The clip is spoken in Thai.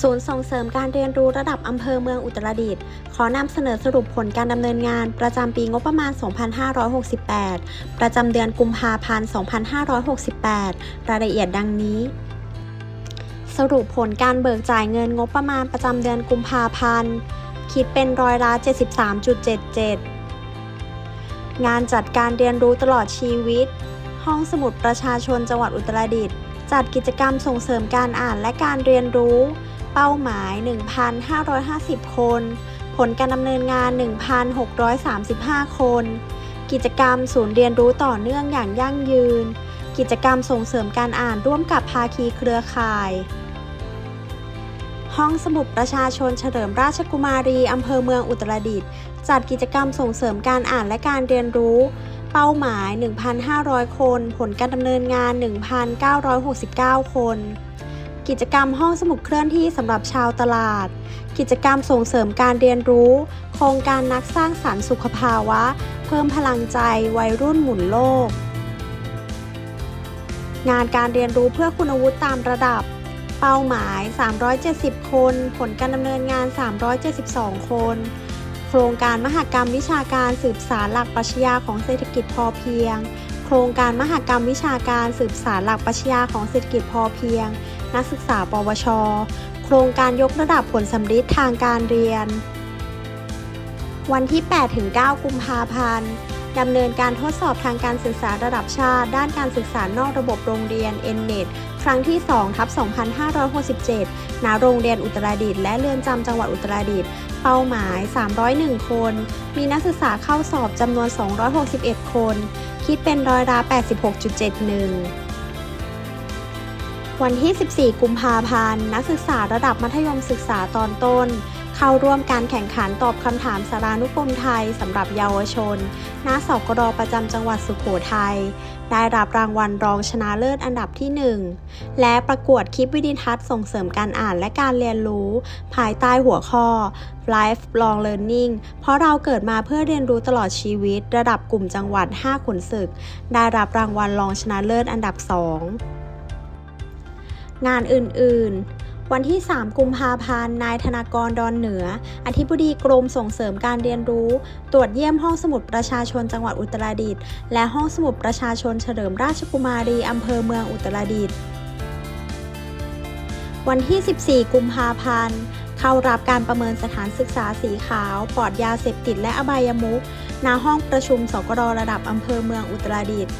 ศูนย์ส่งเสริมการเรียนรู้ระดับอำเภอเมืองอุตรดิตถ์ขอนำเสนอสรุปผลการดำเนินงาน ประจำปีงบประมาณ 2568 ประจำเดือนกุมภาพันธ์ 2568 รายละเอียดดังนี้ สรุปผลการเบิกจ่ายเงินงบประมาณประจำเดือนกุมภาพันธ์ คิดเป็นร้อยละ 73.77 งานจัดการเรียนรู้ตลอดชีวิต ห้องสมุดประชาชนจังหวัดอุตรดิตถ์ จัดกิจกรรมส่งเสริมการอ่านและการเรียนรู้ เป้าหมาย 1,550 คน ผลการดำเนินงาน 1,635 คน กิจกรรมศูนย์เรียนรู้ต่อเนื่องอย่างยั่งยืน กิจกรรมส่งเสริมการอ่านร่วมกับภาคีเครือข่าย ห้องสมุดประชาชนเฉลิมราชกุมารี อำเภอเมืองอุตรดิตถ์จัดกิจกรรมส่งเสริมการอ่านและการเรียนรู้ เป้าหมาย 1,500 คน ผลการดำเนินงาน 1,969 คน กิจกรรมห้องสมุดเคลื่อนที่สำหรับชาวตลาด กิจกรรมส่งเสริมการเรียนรู้ โครงการนักสร้างสรรค์สุขภาวะ เพิ่มพลังใจ วัยรุ่นหมุนโลก งานการเรียนรู้เพื่อคุณวุฒิตามระดับ เป้าหมาย 370 คน ผลการดำเนินงาน 372 คน โครงการมหกรรมวิชาการสืบสารหลักปรัชญาของเศรษฐกิจพอเพียง โครงการมหกรรมวิชาการสืบสารหลักปรัชญาของเศรษฐกิจพอเพียง นักศึกษา ปวช โครงการยกระดับผลสำฤทธิ์ทางการเรียน วันที่ 8-9 กุมภาพันธ์ ดำเนินการทดสอบทางการศึกษาระดับชาติ ด้านการศึกษานอกระบบโรงเรียน n-net ครั้งที่2ทับ2567ณโรงเรียนอุตรดิตถ์และเรือนจำจังหวัดอุตรดิตถ์เป้าหมาย 301 คน มีนักศึกษาเข้าสอบจำนวน 261 คน คิดเป็นร้อยละ86.71วันที่ 14 กุมภาพันธ์ นักศึกษาระดับมัธยมศึกษาตอนต้น เข้าร่วมการแข่งขันตอบคำถามสารานุกรมไทยสำหรับเยาวชนณสกรประจำจังหวัดสุโขทัย ได้รับรางวัลรองชนะเลิศอันดับที่ 1 และประกวดคลิปวิดีทัศน์ส่งเสริมการอ่านและการเรียนรู้ ภายใต้หัวข้อ Lifelong Learning เพราะเราเกิดมาเพื่อเรียนรู้ตลอดชีวิต ระดับกลุ่มจังหวัด 5 ขุนศึก ได้รับรางวัลรองชนะเลิศอันดับ 2 งานอื่น ๆ วันที่ 3 กุมภาพันธ์ นายธนากรดอนเหนือ อธิบดีกรมส่งเสริมการเรียนรู้ ตรวจเยี่ยมห้องสมุดประชาชนจังหวัดอุตรดิตถ์และห้องสมุดประชาชนเฉลิมราชกุมารีอำเภอเมืองอุตรดิตถ์วันที่ 14 กุมภาพันธ์ เข้ารับการประเมินสถานศึกษาสีขาวปลอดยาเสพติดและอบายมุขณห้องประชุมสกรระดับอำเภอเมืองอุตรดิตถ์